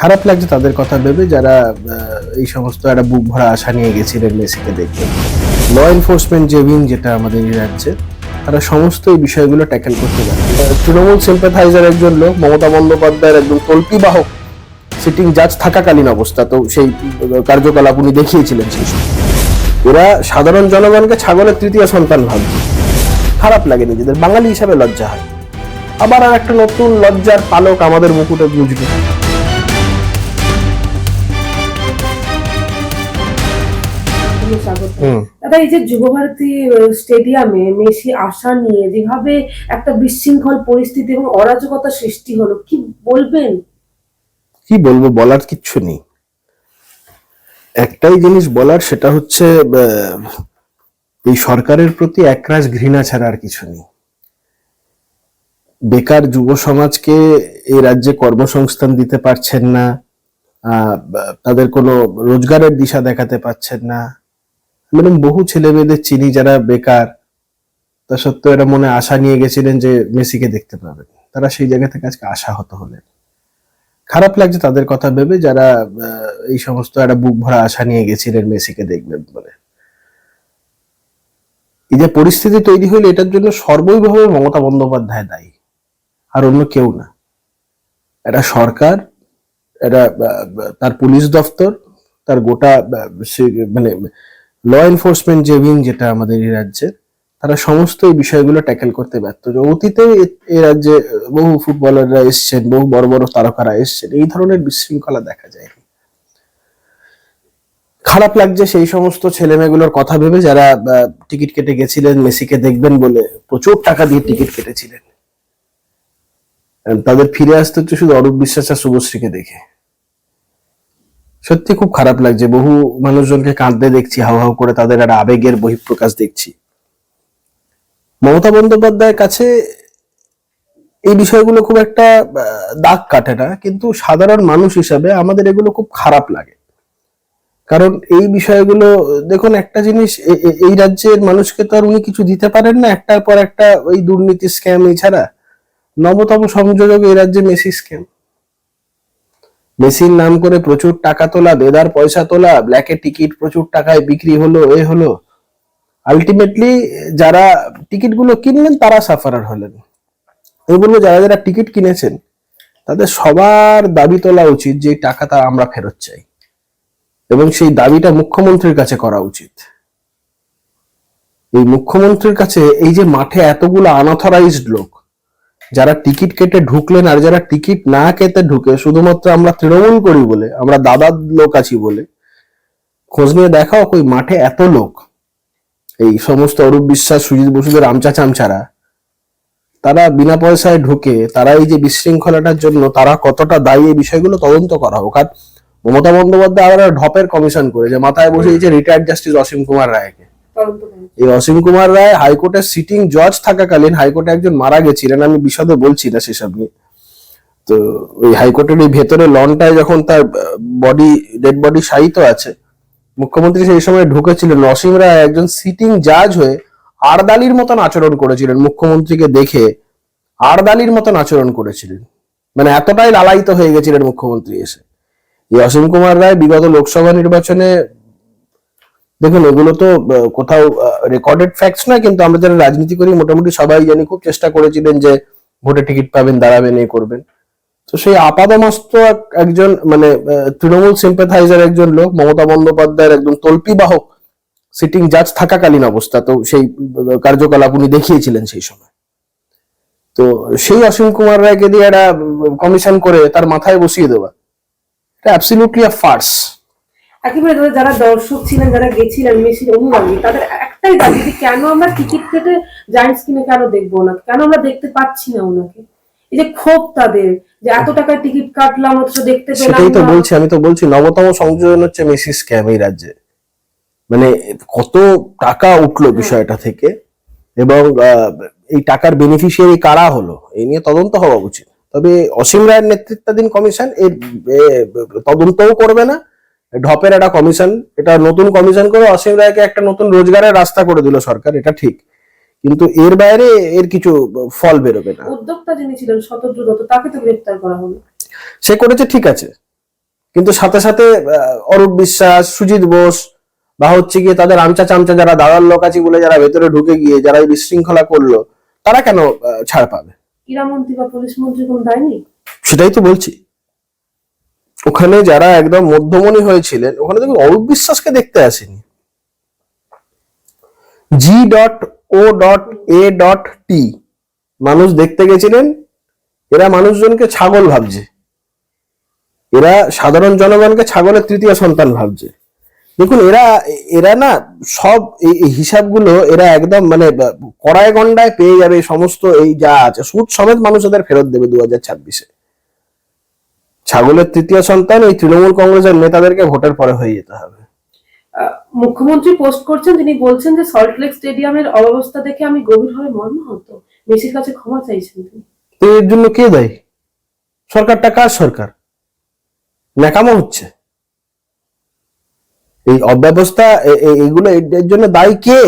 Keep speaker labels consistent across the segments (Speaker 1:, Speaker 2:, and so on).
Speaker 1: খারাপ লাগছে তাদের কথা ভেবে যারা এই সমস্ত একটা বুক ভরা আশা নিয়ে গেছিলেন মেসিকে দেখতে ল এনফোর্সমেন্ট যে উইং যেটা আমাদের রাজ্যে তারা সমস্ত এই বিষয়গুলো ট্যাকেল করতে পারে। তৃণমূল সিম্পাথাইজার একজন লোক, মমতা বন্দ্যোপাধ্যায়ের একদম তল্পি বাহক সিটিং জাজ থাকাকালীন অবস্থা, তো সেই কার্যকলাপ উনি দেখিয়েছিলেন সেই এরা সাধারণ জনগণকে ছাগলের তৃতীয় সন্তান ভাবে খারাপ লাগে নিজেদের, বাঙালি হিসাবে লজ্জা হয়। আবার আর একটা নতুন লজ্জার পালক আমাদের মুকুটে গুজবে।
Speaker 2: স্বাগত। দাদা এই যে যুবভারতী স্টেডিয়ামে মেসি আসা নিয়ে যেভাবে একটা বিশৃঙ্খল পরিস্থিতি এবং অরাজকতা সৃষ্টি হলো কি বলবেন?
Speaker 1: কি বলব বলার কিচ্ছু নেই। একটাই জিনিস বলার সেটা হচ্ছে এই সরকারের প্রতি একরাশ ঘৃণা ছাড়া আর কিছু নেই। বেকার যুব সমাজকে এই রাজ্যে কর্মসংস্থান দিতে পারছেন না আহ, তাদের কোনো রোজগারের দিশা দেখাতে পারছেন না। মানে বহু ছেলে মেয়েদের চিনি যারা বেকার, তা সত্ত্বেও এরা মনে আশা নিয়ে গেছিলেন যে মেসিকে দেখতে পাবেন তারা সেই জায়গা থেকে আজকে আশাহত হলেন। খারাপ লাগছে তাদের কথা ভেবে যারা এই সমস্ত একটা বুক ভরা আশা নিয়ে গেছিলেন মেসিকে দেখবেন বলে। এই যে পরিস্থিতি তৈরি হলো এটার জন্য সর্বৈভাবে মমতা বন্দ্যোপাধ্যায় দায়ী, আর অন্য কেউ না। এটা সরকার এটা তার পুলিশ দফতর, তার গোটা মানে ল এনফোর্সমেন্ট যে উইং যেটা আমাদের এই রাজ্যের তারা সমস্ত এই বিষয়গুলো ট্যাকেল করতে ব্যর্থ। অতীতে এ- রাজ্যে বহু ফুটবলাররা এসছেন, বহু বড় বড় তারকারা এসছেন, এই ধরনের বিশৃঙ্খলা দেখা যায় খারাপ লাগছে সেই সমস্ত ছেলেমেয়েগুলোর কথা ভেবে যারা টিকিট কেটে গেছিলেন, মেসিকে দেখবেন বলে প্রচুর টাকা দিয়ে টিকিট কেটেছিলেন। তাদের ফিরে আসতে হচ্ছে শুধু অরূপ বিশ্বাস আর শুভশ্রীকে দেখে। সত্যি খুব খারাপ লাগছে। বহু মানুষজনকে কাঁদতে দেখছি, হাউ হাউ করে তাদের একটা আবেগের বহিঃপ্রকাশ দেখছি। মমতা বন্দ্যোপাধ্যায়ের কাছে এই বিষয়গুলো খুব একটা দাগ কাটে না, কিন্তু সাধারণ মানুষ হিসাবে আমাদের এগুলো খুব খারাপ লাগে। কারণ এই বিষয়গুলো, দেখুন একটা জিনিস এই রাজ্যের মানুষকে তো আর উনি কিছু দিতে পারেন না, একটার পর একটা ওই দুর্নীতি স্ক্যাম এছাড়া। নবতম সংযোজক এই রাজ্যে মেসি স্ক্যাম মেসির নাম করে প্রচুর টাকা তোলা বেদার পয়সা তোলা, ব্ল্যাকে টিকিট প্রচুর টাকায় বিক্রি হলো, এ হলো। আলটিমেটলি যারা টিকিটগুলো কিনলেন, তারা সাফারার হলেন। আমি বলব, যারা যারা টিকিট কিনেছেন, তাদের সবার দাবি তোলা উচিত যে, টাকাটা আমরা ফেরত চাই। এবং সেই দাবিটা মুখ্যমন্ত্রীর কাছে করা উচিত। এই মুখ্যমন্ত্রীর কাছে এই যে মাঠে এতগুলো আনঅথরাইজড লোক যারা টিকিট কেটে ঢুকলেন আর যারা টিকিট না কেটে ঢুকে, শুধুমাত্র আমরা তৃণমূল করি বলে, আমরা দাদার লোক আছি বলে, খোঁজ নিয়ে দেখাও ওই মাঠে এত লোক। এই সমস্ত অরূপ বিশ্বাস, সুজিত বসুদের আমচা চামচারা, তারা বিনা পয়সায় ঢুকে, তারা এই যে বিশৃঙ্খলাটার জন্য তারা কতটা দায়ী এই বিষয়গুলো তদন্ত করা হোক। আর মমতা বন্দ্যোপাধ্যায় আবার ঢপের কমিশন করে যে মাথায় বসে যে রিটায়ার্ড জাস্টিস অসীম কুমার রায়কে। এই অসীম কুমার রায় হাইকোর্টের সিটিং জজ থাকাকালীন হাইকোর্টে একজন মারা গেছিলেন, আমি বিশদে বলছি না সেসব নিয়ে। তো ওই হাইকোর্টের এই ভেতরে লনটায় যখন তার বডি ডেড বডি শায়িত আছে, মুখ্যমন্ত্রী সেই সময় ঢুকেছিলেন। অসীম রায় একজন সিটিং জাজ হয়ে আরদালির মতন আচরণ করেছিলেন, মুখ্যমন্ত্রীকে দেখে আরদালির মতন আচরণ করেছিলেন। মানে এতটাই লালায়িত হয়ে গেছিলেন মুখ্যমন্ত্রী এসে। এই অসীম কুমার রায় বিগত লোকসভা নির্বাচনে দেখুন, এগুলো তো কোথাও রেকর্ডেড ফ্যাক্টস নয়, কিন্তু আমরা যারা রাজনীতি করি, মোটামুটি সবাই জানি, খুব চেষ্টা করেছিলেন যে ভোটে টিকিট পাবেন, দাঁড়াবেন, এ করবেন। তো সেই আপাদমস্ত এক- একজন মানে তৃণমূল সিম্পাথাইজার একজন লোক, মমতা বন্দ্যোপাধ্যায়ের একজন তল্পি বাহক সিটিং জাজ থাকাকালীন অবস্থা, তো সেই কার্যকলাপ উনি দেখিয়েছিলেন সেই সময়। তো সেই অসীম কুমার রায়কে দিয়ে একটা কমিশন করে তার মাথায় বসিয়ে দেওয়া, এটা অ্যাবসলিউটলি আ ফার্স
Speaker 2: একেবারে ধরো যারা দর্শক ছিলেন যারা গেছিলেন মেসির অনুরাগী তাদের একটাই দাবি যে কেন আমরা টিকিট কেটে জায়ান্ট স্ক্রিনে কেন দেখব না? কেন আমরা দেখতে পাচ্ছি না ওনাকে? এই যে ক্ষোভ তাদের যে এত টাকায় টিকিট কাটলাম অথচ দেখতে পেলাম
Speaker 1: সেটাই তো বলছি আমি তো বলছি নবতম সংযোজন হচ্ছে মেসি স্ক্যাম এই রাজ্যে। মানে কত টাকা উঠল বিষয়টা থেকে এবং এই টাকার বেনিফিশিয়ারি কারা হলো? এই নিয়ে তদন্ত হওয়া উচিত। তবে অসীম রায়ের নেতৃত্বাধীন কমিশন এর তদন্তও করবে না ঢপের একটা কমিশন এটা নতুন কমিশন করে অসীম রায়কে একটা নতুন রোজগারের রাস্তা করে দিল সরকার এটা ঠিক। কিন্তু এর বাইরে এর কিছু ফল বেরোবে না।
Speaker 2: উদ্যোক্তা যিনি ছিলেন শতদ্রু দত্ত তাকে তো গ্রেপ্তার করা হলো।
Speaker 1: সে করেছে ঠিক আছে। কিন্তু সাথে সাথে অরূপ বিশ্বাস সুজিত বোস বা হচ্ছে গিয়ে তাদের আমচা চামচা যারা লোক আছে বলে যারা ভেতরে ঢুকে গিয়ে যারা এই বিশৃঙ্খলা করল তারা কেন ছাড় পাবে?
Speaker 2: ক্রীড়ামন্ত্রী বা পুলিশ মন্ত্রী কোনো দায় নেই?
Speaker 1: সেটাই তো বলছি। ওখানে যারা একদম মধ্যমণি হয়েছিলেন, ওখানে দেখুন অরূপ বিশ্বাসকে দেখতে আসেনি। G dot O dot A dot T মানুষ দেখতে গেছিলেন, এরা মানুষজনকে ছাগল ভাবছে। এরা সাধারণ জনগণকে ছাগলের তৃতীয় সন্তান ভাবছে। দেখুন, এরা এরা না সব এই হিসাবগুলো এরা একদম মানে কড়ায় গন্ডায় পেয়ে যাবে সমস্ত এই যা আছে, সুদ সমেত মানুষ এদের ফেরত দেবে দু হাজার ছাব্বিশে। ছাগলের তৃতীয় সন্তান এই তৃণমূল কংগ্রেসের নেতাদেরকে ভোটের পরে হয়ে যেতে হবে।
Speaker 2: মুখ্যমন্ত্রী পোস্ট করছেন তিনি বলছেন যে সল্টলেক স্টেডিয়ামের অবস্থা দেখে আমি গভীরভাবে মর্মাহত। মেসির কাছে ক্ষমা চাইছেন তিনি।
Speaker 1: এর জন্য কে দায়ী? সরকারটা কার সরকার? ন্যাকামো হচ্ছে। এই অব্যবস্থা এগুলো এর জন্য দায়ী কে?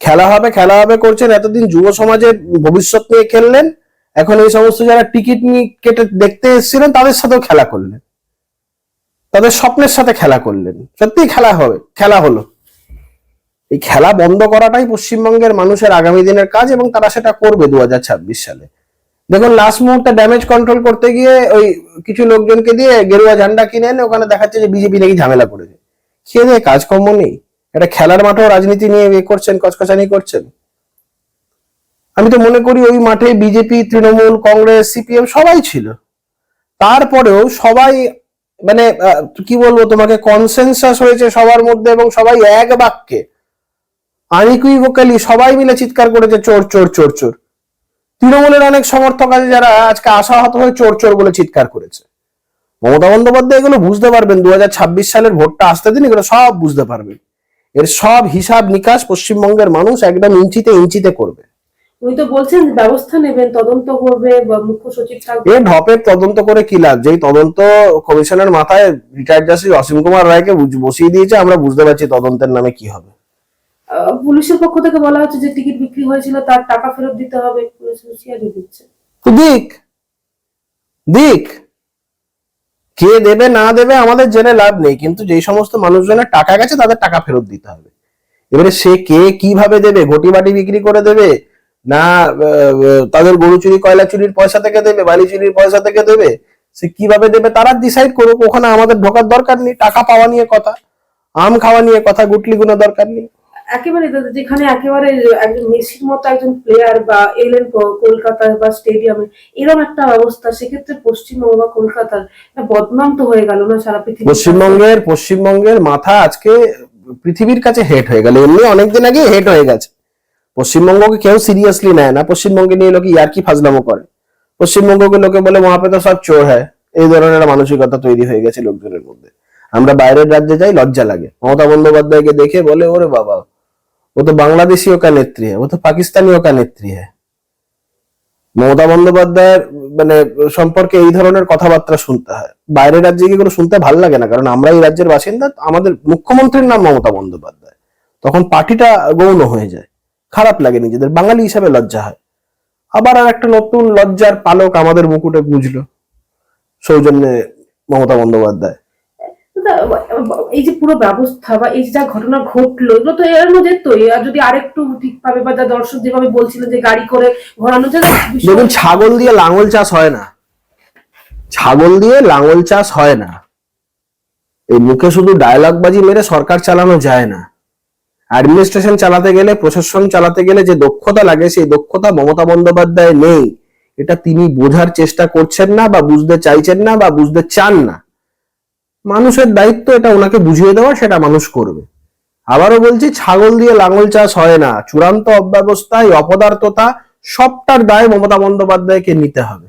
Speaker 1: খেলা হবে খেলা হবে করছেন এতদিন যুব সমাজের ভবিষ্যৎ নিয়ে খেললেন এখন এই সমস্ত যারা টিকিট নিয়ে কেটে দেখতে এসেছিলেন, তাদের সাথেও খেলা করলেন। তাদের স্বপ্নের সাথে খেলা করলেন। সত্যি খেলা হবে, খেলা হলো। এই খেলা বন্ধ করাটাই পশ্চিমবঙ্গের মানুষের আগামী দিনের কাজ এবং তারা সেটা করবে দু হাজার ছাব্বিশ সালে। দেখুন লাস্ট মুহূর্তে ড্যামেজ কন্ট্রোল করতে গিয়ে ওই কিছু লোকজনকে দিয়ে গেরুয়া ঝান্ডা কিনে এনে ওখানে দেখাচ্ছে যে বিজেপি নাকি ঝামেলা করেছে। খেয়ে দিয়ে কাজকর্ম নেই। একটা খেলার মাঠেও রাজনীতি নিয়ে এ করছেন, কচকচানি করছেন। আমি তো মনে করি ওই মাঠে বিজেপি, তৃণমূল, কংগ্রেস, সিপিএম সবাই ছিল। তারপরেও সবাই মানে কি বলব তোমাকে কনসেনসাস হয়েছে সবার মধ্যে এবং সবাই এক বাক্যে। আনইকুইভোকালি সবাই মিলে চিৎকার করেছে, চোর চোর চোর চোর। তৃণমূলের অনেক সমর্থক আছে যারা আজকে আশাহত হয়ে চোর চোর বলে চিৎকার করেছে। মমতা বন্দ্যোপাধ্যায় এগুলো বুঝতে পারবেন দু হাজার ছাব্বিশ সালের ভোটটা আসতে দিন এগুলো সব বুঝতে পারবেন। এর সব হিসাব নিকাশ পশ্চিমবঙ্গের মানুষ একদম ইঞ্চিতে ইঞ্চিতে করবে।
Speaker 2: উনি তো বলছেন ব্যবস্থা নেবেন তদন্ত করবে মুখ্য সচিব থাকবে।
Speaker 1: এ ঢপের তদন্ত করে কি লাভ? যেই তদন্ত কমিশনের মাথায় রিটায়ার্ড জাস্টিস অসীম কুমার রায়কে বসিয়ে দিয়েছে আমরা বুঝতে পারছি তদন্তের নামে কি হবে।
Speaker 2: পুলিশের পক্ষ থেকে বলা হচ্ছে যে টিকিট বিক্রি হয়েছিল তার টাকা ফেরত দিতে হবে পুলিশ হুঁশিয়ারি দিচ্ছে।
Speaker 1: দিক দিক। কে দেবে না দেবে আমাদের জেনে লাভ নেই কিন্তু যেই সমস্ত মানুষজনের টাকা গেছে তাদের টাকা ফেরত দিতে হবে। এবারে সে কে কীভাবে দেবে ঘটি বাটি বিক্রি করে দেবে না তাদের গরু চুরি কয়লা চুরির পয়সা থেকে দেবে বালি চুরির পয়সা থেকে দেবে সে কীভাবে দেবে তারা ডিসাইড করুক ওখানে আমাদের ঢোকার দরকার নেই টাকা পাওয়া নিয়ে কথা আম খাওয়া নিয়ে কথা গুটলি গুলো দরকার নেই।
Speaker 2: একেবারে দাদা, যেখানে একেবারে একজন মেসির মতো একজন প্লেয়ার বা এলেন ক- কলকাতায় বা স্টেডিয়ামে এরকম একটা অবস্থা সেক্ষেত্রে পশ্চিমবঙ্গ বা কলকাতার বদনাম তো হয়ে গেল না সারা পৃথিবী
Speaker 1: পশ্চিমবঙ্গের পশ্চিমবঙ্গের মাথা আজকে পৃথিবীর কাছে হেট হয়ে গেল এমনি অনেকদিন আগে হেট হয়ে গেছে। পশ্চিমবঙ্গকে কেউ সিরিয়াসলি নেয় না। পশ্চিমবঙ্গে নিয়ে লোকে ইয়ার্কি ফাজলামো করে? পশ্চিমবঙ্গকে লোকে বলে মহাপে তো সব চোর হ্যায় এই ধরনের মানসিকতা তৈরি হয়ে গেছে লোকজনের মধ্যে। আমরা বাইরের রাজ্যে যাই, লজ্জা লাগে। মমতা বন্দ্যোপাধ্যায়কে দেখে বলে, ওরে বাবা, ও তো বাংলাদেশিও কা নেত্রী হ্যাঁ ও তো পাকিস্তানিও কা নেত্রী হ্যাঁ মমতা বন্দ্যোপাধ্যায়ের মানে সম্পর্কে এই ধরনের কথাবার্তা শুনতে হয়। বাইরের রাজ্যে গিয়ে এগুলো শুনতে ভালো লাগে না, কারণ আমরা এই রাজ্যের বাসিন্দা, আমাদের মুখ্যমন্ত্রীর নাম মমতা বন্দ্যোপাধ্যায়। তখন পার্টিটা গৌণ হয়ে যায়। খারাপ লাগে নিজেদের। বাঙালি হিসাবে লজ্জা হয়। আবার আর একটা নতুন লজ্জার পালক আমাদের মুকুটে বুঝলো সৌজন্যে মমতা বন্দ্যোপাধ্যায়।
Speaker 2: এই যে পুরো ব্যবস্থা বা এই যে যা ঘটনা ঘটলো এগুলো তো এড়ানো যেত আর যদি আরেকটু ঠিকভাবে বা যা দর্শক যেভাবে বলছিলেন যে গাড়ি করে ঘোরানো যেত বিষয়-
Speaker 1: দেখুন ছাগল দিয়ে লাঙল চাষ হয় না। ছাগল দিয়ে লাঙল চাষ হয় না। এই মুখে শুধু ডায়লগ বাজি মেরে সরকার চালানো যায় না। অ্যাডমিনিস্ট্রেশন চালাতে গেলে, প্রশাসন চালাতে গেলে যে দক্ষতা লাগে, সেই দক্ষতা মমতা বন্দ্যোপাধ্যায় নেই। এটা তিনি বোঝার চেষ্টা করছেন না বা বুঝতে চাইছেন না বা বুঝতে চান না। মানুষের দায়িত্ব এটা ওনাকে বুঝিয়ে দেওয়া, সেটা মানুষ করবে। আবারও বলছি, ছাগল দিয়ে লাঙল চাষ হয় না। চূড়ান্ত অব্যবস্থায় অপদার্থতা সবটার দায় মমতা বন্দ্যোপাধ্যায়কে নিতে হবে।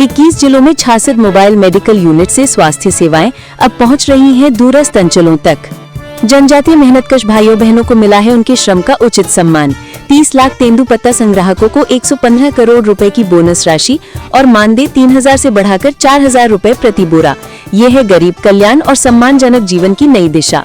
Speaker 3: 21 जिलों में 66 मोबाइल मेडिकल यूनिट से स्वास्थ्य सेवाएँ अब पहुँच रही हैं दूरस्थ अंचलों तक। जनजातीय मेहनतकश भाइयों बहनों को मिला है उनके श्रम का उचित सम्मान। 30 लाख तेंदु पत्ता संग्राहकों को 115 करोड़ रुपए की बोनस राशि और मानदेय 3000 से बढ़ाकर 4000 रुपए प्रति बोरा। ये है गरीब कल्याण और सम्मानजनक जीवन की नई दिशा।